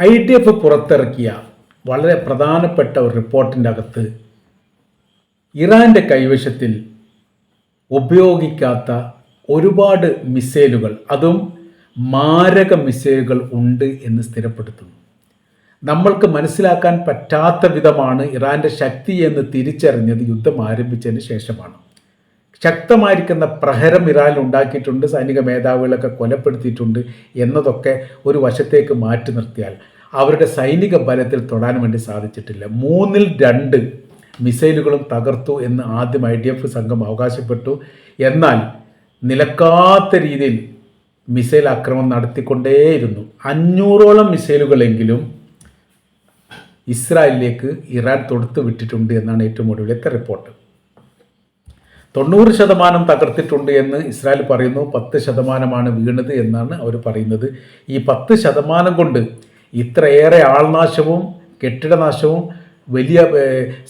I D F പുറത്തിറക്കിയ വളരെ പ്രധാനപ്പെട്ട ഒരു റിപ്പോർട്ടിന്റെ അകത്ത് ഇറാന്റെ കൈവശത്തിൽ ഉപയോഗിക്കാത്ത ഒരുപാട് മിസൈലുകൾ അതും മാരക മിസൈലുകൾ ഉണ്ട് എന്ന് സ്ഥിരപ്പെടുത്തുന്നു. നമ്മൾക്ക് മനസ്സിലാക്കാൻ പറ്റാത്ത വിധമാണ് ഇറാന്റെ ശക്തി എന്ന് തിരിച്ചറിഞ്ഞത് യുദ്ധം ആരംഭിച്ചതിന് ശേഷമാണ്. ശക്തമായിരിക്കുന്ന പ്രഹരം ഇറാൻ ഉണ്ടാക്കിയിട്ടുണ്ട് സൈനിക മേധാവികളൊക്കെ കൊലപ്പെടുത്തിയിട്ടുണ്ട് എന്നതൊക്കെ ഒരു വശത്തേക്ക് മാറ്റി നിർത്തിയാൽ അവരുടെ സൈനിക ബലത്തിൽ തൊടാൻ വേണ്ടി സാധിച്ചിട്ടില്ല. മൂന്നിൽ രണ്ട് മിസൈലുകളും തകർത്തു എന്ന് ആദ്യം ഐ ഡി എഫ് സംഘം അവകാശപ്പെട്ടു. എന്നാൽ നിലക്കാത്ത രീതിയിൽ മിസൈൽ ആക്രമണം നടത്തിക്കൊണ്ടേയിരുന്നു. അഞ്ഞൂറോളം മിസൈലുകളെങ്കിലും ഇസ്രായേലിലേക്ക് ഇറാൻ തൊടുത്തു വിട്ടിട്ടുണ്ട് എന്നാണ് ഏറ്റവും ഒടുവിലത്തെ റിപ്പോർട്ട്. തൊണ്ണൂറ് ശതമാനം തകർത്തിട്ടുണ്ട് എന്ന് ഇസ്രായേൽ പറയുന്നു. പത്ത് ശതമാനമാണ് വീണത് എന്നാണ് അവർ പറയുന്നത്. ഈ പത്ത് ശതമാനം കൊണ്ട് ഇത്രയേറെ ആൾനാശവും കെട്ടിടനാശവും വലിയ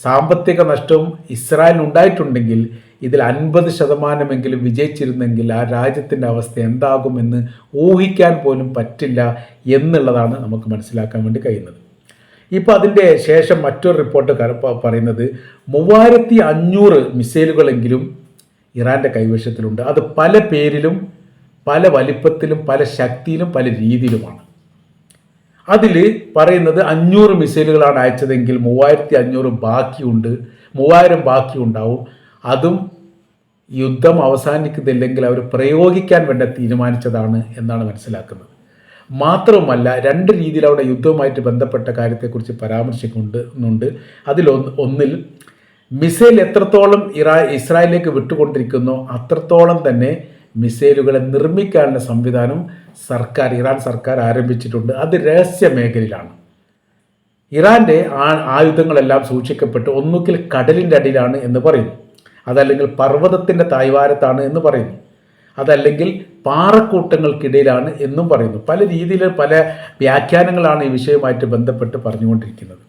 സാമ്പത്തിക നഷ്ടവും ഇസ്രായേലിന് ഉണ്ടായിട്ടുണ്ടെങ്കിൽ ഇതിൽ അൻപത് ശതമാനമെങ്കിലും വിജയിച്ചിരുന്നെങ്കിൽ ആ രാജ്യത്തിന്റെ അവസ്ഥ എന്താകുമെന്ന് ഊഹിക്കാൻ പോലും പറ്റില്ല എന്നുള്ളതാണ് നമുക്ക് മനസ്സിലാക്കാൻ വേണ്ടി കഴിയുന്നത്. ഇപ്പോൾ അതിന്റെ ശേഷം മറ്റൊരു റിപ്പോർട്ട് പറയുന്നത് മൂവായിരത്തി അഞ്ഞൂറ് മിസൈലുകളെങ്കിലും ഇറാന്റെ കൈവശത്തിലുണ്ട്. അത് പല പേരിലും പല വലിപ്പത്തിലും പല ശക്തിയിലും പല രീതിയിലുമാണ്. അതിൽ പറയുന്നത് അഞ്ഞൂറ് മിസൈലുകളാണ് അയച്ചതെങ്കിൽ മൂവായിരത്തി അഞ്ഞൂറ് ബാക്കിയുണ്ട് മൂവായിരം ബാക്കിയുണ്ടാവും. അതും യുദ്ധം അവസാനിക്കുന്നില്ലെങ്കിൽ അവർ പ്രയോഗിക്കാൻ വേണ്ട തീരുമാനിച്ചതാണ് എന്നാണ് മനസ്സിലാക്കുന്നത്. മാത്രവുമല്ല രണ്ട് രീതിയിൽ അവിടെ യുദ്ധവുമായിട്ട് ബന്ധപ്പെട്ട കാര്യത്തെക്കുറിച്ച് പരാമർശിക്കുന്നുണ്ട് അതിലൊന്ന് ഒന്നിൽ മിസൈൽ എത്രത്തോളം ഇറാ ഇസ്രായേലിലേക്ക് വിട്ടുകൊണ്ടിരിക്കുന്നോ അത്രത്തോളം തന്നെ മിസൈലുകളെ നിർമ്മിക്കാനുള്ള സംവിധാനം സർക്കാർ ഇറാൻ സർക്കാർ ആരംഭിച്ചിട്ടുണ്ട്. അത് രഹസ്യ മേഖലയിലാണ്. ഇറാന്റെ ആയുധങ്ങളെല്ലാം സൂക്ഷിക്കപ്പെട്ട് ഒന്നുകിൽ കടലിന്റെ അടിയിലാണ് എന്ന് പറയുന്നു അതല്ലെങ്കിൽ പർവതത്തിന്റെ തായ്വാരത്താണ് എന്ന് പറയുന്നു അതല്ലെങ്കിൽ പാറക്കൂട്ടങ്ങൾക്കിടയിലാണ് എന്നും പറയുന്നു. പല രീതിയിൽ പല വ്യാഖ്യാനങ്ങളാണ് ഈ വിഷയവുമായിട്ട് ബന്ധപ്പെട്ട് പറഞ്ഞുകൊണ്ടിരിക്കുന്നത്.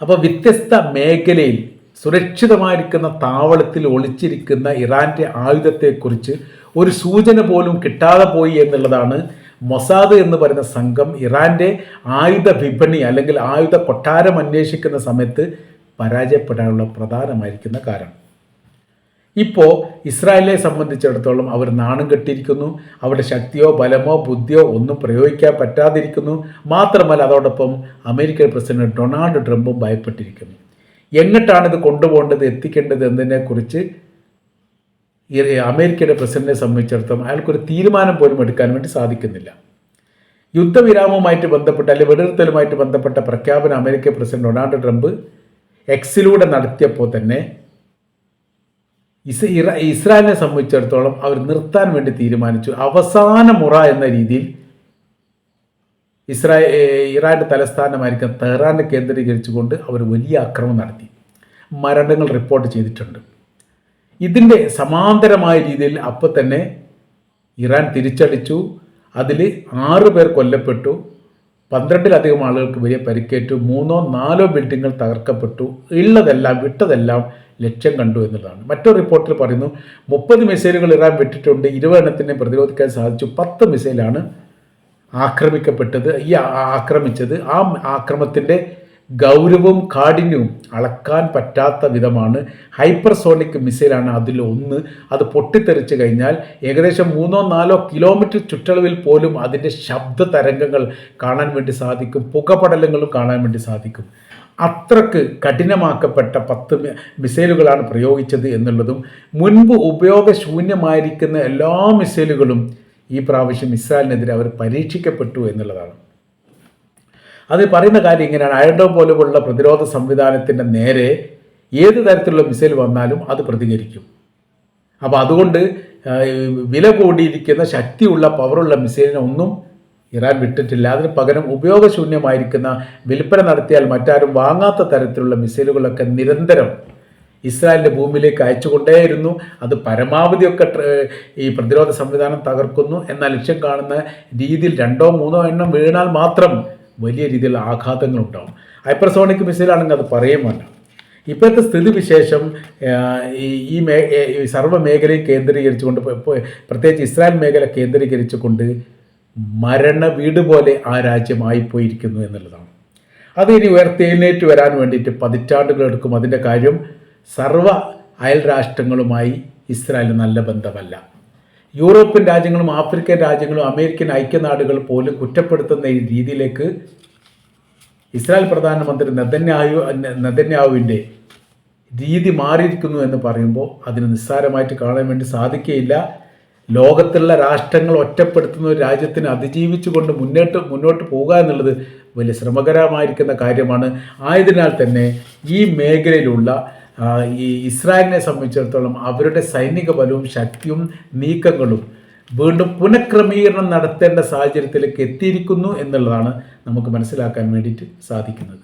അപ്പോൾ വ്യത്യസ്ത മേഖലയിൽ സുരക്ഷിതമായിരിക്കുന്ന താവളത്തിൽ ഒളിച്ചിരിക്കുന്ന ഇറാന്റെ ആയുധത്തെക്കുറിച്ച് ഒരു സൂചന പോലും കിട്ടാതെ പോയി എന്നുള്ളതാണ് മൊസാദ് എന്ന് പറയുന്ന സംഘം ഇറാന്റെ ആയുധ വിപണി അല്ലെങ്കിൽ ആയുധ കൊട്ടാരം അന്വേഷിക്കുന്ന സമയത്ത് പരാജയപ്പെടാനുള്ള പ്രധാനമായിരിക്കുന്ന കാരണം. ഇപ്പോൾ ഇസ്രായേലിനെ സംബന്ധിച്ചിടത്തോളം അവർ നാണം കെട്ടിയിരിക്കുന്നു. അവരുടെ ശക്തിയോ ബലമോ ബുദ്ധിയോ ഒന്നും പ്രയോഗിക്കാൻ പറ്റാതിരിക്കുന്നു. മാത്രമല്ല അതോടൊപ്പം അമേരിക്കൻ പ്രസിഡന്റ് ഡൊണാൾഡ് ട്രംപും ഭയപ്പെട്ടിരിക്കുന്നു. എങ്ങോട്ടാണ് ഇത് കൊണ്ടുപോകേണ്ടത് എത്തിക്കേണ്ടത് എന്നതിനെക്കുറിച്ച് അമേരിക്കയുടെ പ്രസിഡന്റിനെ സംബന്ധിച്ചിടത്തോളം അയാൾക്കൊരു തീരുമാനം പോലും എടുക്കാൻ വേണ്ടി സാധിക്കുന്നില്ല. യുദ്ധവിരാമവുമായിട്ട് ബന്ധപ്പെട്ട അല്ലെങ്കിൽ വെടിനിർത്തലുമായിട്ട് ബന്ധപ്പെട്ട പ്രഖ്യാപനം അമേരിക്കൻ പ്രസിഡന്റ് ഡൊണാൾഡ് ട്രംപ് എക്സിലൂടെ നടത്തിയപ്പോൾ തന്നെ ഇസ് ഇസ്രായേലിനെ സംബന്ധിച്ചിടത്തോളം അവർ നിർത്താൻ വേണ്ടി തീരുമാനിച്ചു. അവസാന മുറ എന്ന രീതിയിൽ ഇസ്രായേൽ ഇറാന്റെ തലസ്ഥാനമായിരിക്കും തെഹ്റാനെ കേന്ദ്രീകരിച്ചുകൊണ്ട് അവർ വലിയ ആക്രമണം നടത്തി. മരണങ്ങൾ റിപ്പോർട്ട് ചെയ്തിട്ടുണ്ട്. ഇതിന്റെ സമാന്തരമായ രീതിയിൽ അപ്പോൾ തന്നെ ഇറാൻ തിരിച്ചടിച്ചു. അതിൽ ആറ് പേർ കൊല്ലപ്പെട്ടു. പന്ത്രണ്ടിലധികം ആളുകൾക്ക് വലിയ പരിക്കേറ്റു. മൂന്നോ നാലോ ബിൽഡിങ്ങുകൾ തകർക്കപ്പെട്ടു. ഉള്ളതെല്ലാം വിട്ടതെല്ലാം ലക്ഷ്യം കണ്ടു എന്നുള്ളതാണ്. മറ്റൊരു റിപ്പോർട്ടിൽ പറയുന്നു മുപ്പത് മിസൈലുകൾ ഇറാൻ വിട്ടിട്ടുണ്ട് ഇരുപതെണ്ണത്തിനെ പ്രതിരോധിക്കാൻ സാധിച്ചു പത്ത് മിസൈലാണ് ആക്രമിക്കപ്പെട്ടത് ഈ ആക്രമിച്ചത്. ആ ആക്രമത്തിന്റെ ഗൗരവവും കാഠിന്യവും അളക്കാൻ പറ്റാത്ത വിധമാണ് ഹൈപ്പർസോണിക് മിസൈലാണ് അതിൽ ഒന്ന് അത് പൊട്ടിത്തെറിച്ച് കഴിഞ്ഞാൽ ഏകദേശം മൂന്നോ നാലോ കിലോമീറ്റർ ചുറ്റളവിൽ പോലും അതിന്റെ ശബ്ദ തരംഗങ്ങൾ കാണാൻ വേണ്ടി സാധിക്കും പുകപടലങ്ങളും കാണാൻ വേണ്ടി സാധിക്കും. അത്രയ്ക്ക് കഠിനമാക്കപ്പെട്ട പത്ത് മിസൈലുകളാണ് പ്രയോഗിച്ചത് എന്നുള്ളതും മുൻപ് ഉപയോഗശൂന്യമായിരിക്കുന്ന എല്ലാ മിസൈലുകളും ഈ പ്രാവശ്യം ഇസ്രായേലിനെതിരെ അവർ പരീക്ഷിക്കപ്പെട്ടു എന്നുള്ളതാണ്. അത് പറയുന്ന കാര്യം ഇങ്ങനെയാണ്. അയർഡോം പോലെയുള്ള പ്രതിരോധ സംവിധാനത്തിന്റെ നേരെ ഏത് തരത്തിലുള്ള മിസൈൽ വന്നാലും അത് പ്രതികരിക്കും. അപ്പോൾ അതുകൊണ്ട് വില കൂടിയിരിക്കുന്ന ശക്തിയുള്ള പവറുള്ള മിസൈലിനെ ഒന്നും ഇറാൻ വിട്ടിട്ടില്ല. അതിന് പകരം ഉപയോഗശൂന്യമായിരിക്കുന്ന വിൽപ്പന നടത്തിയാൽ മറ്റാരും വാങ്ങാത്ത തരത്തിലുള്ള മിസൈലുകളൊക്കെ നിരന്തരം ഇസ്രായേലിന്റെ ഭൂമിയിലേക്ക് അയച്ചുകൊണ്ടേയിരുന്നു. അത് പരമാവധിയൊക്കെ ഈ പ്രതിരോധ സംവിധാനം തകർക്കുന്നു. എന്ന ലക്ഷ്യം കാണുന്ന രീതിയിൽ രണ്ടോ മൂന്നോ എണ്ണം വീണാൽ മാത്രം വലിയ രീതിയിലുള്ള ആഘാതങ്ങൾ ഉണ്ടാവും ഹൈപ്പർസോണിക് മിസൈലാണെങ്കിൽ അത് പറയുകയും വേണ്ട. ഇപ്പോഴത്തെ സ്ഥിതിവിശേഷം ഈ ഈ മേ സർവ മേഖലയും കേന്ദ്രീകരിച്ചുകൊണ്ട് പ്രത്യേകിച്ച് ഇസ്രായേൽ മേഖല കേന്ദ്രീകരിച്ചുകൊണ്ട് മരണ വീട് പോലെ ആ രാജ്യമായിപ്പോയിരിക്കുന്നു എന്നുള്ളതാണ്. അത് ഇനി ഉയർത്തെഴുന്നേറ്റ് വരാൻ വേണ്ടിയിട്ട് പതിറ്റാണ്ടുകളെടുക്കും അതിന്റെ കാര്യം സർവ അയൽ രാഷ്ട്രങ്ങളുമായി ഇസ്രായേൽ നല്ല ബന്ധമല്ല. യൂറോപ്യൻ രാജ്യങ്ങളും ആഫ്രിക്കൻ രാജ്യങ്ങളും അമേരിക്കൻ ഐക്യനാടുകൾ പോലും കുറ്റപ്പെടുത്തുന്ന ഈ രീതിയിലേക്ക് ഇസ്രായേൽ പ്രധാനമന്ത്രി നദന്യായു നദന്യാവുവിന്റെ രീതി മാറിയിരിക്കുന്നു എന്ന് പറയുമ്പോൾ അതിന് നിസ്സാരമായിട്ട് കാണാൻ വേണ്ടി സാധിക്കുകയില്ല. ലോകത്തുള്ള രാഷ്ട്രങ്ങൾ ഒറ്റപ്പെടുത്തുന്ന ഒരു രാജ്യത്തിന് അതിജീവിച്ചുകൊണ്ട് മുന്നോട്ട് മുന്നോട്ട് പോകുക എന്നുള്ളത് വലിയ ശ്രമകരമായിരിക്കുന്ന കാര്യമാണ്. ആയതിനാൽ തന്നെ ഈ മേഖലയിലുള്ള ഈ ഇസ്രായേലിനെ സംബന്ധിച്ചിടത്തോളം അവരുടെ സൈനിക ബലവും ശക്തിയും നീക്കങ്ങളും വീണ്ടും പുനഃക്രമീകരണം നടത്തേണ്ട സാഹചര്യത്തിലേക്ക് എത്തിയിരിക്കുന്നു എന്നുള്ളതാണ് നമുക്ക് മനസ്സിലാക്കാൻ വേണ്ടിയിട്ട് സാധിക്കുന്നത്.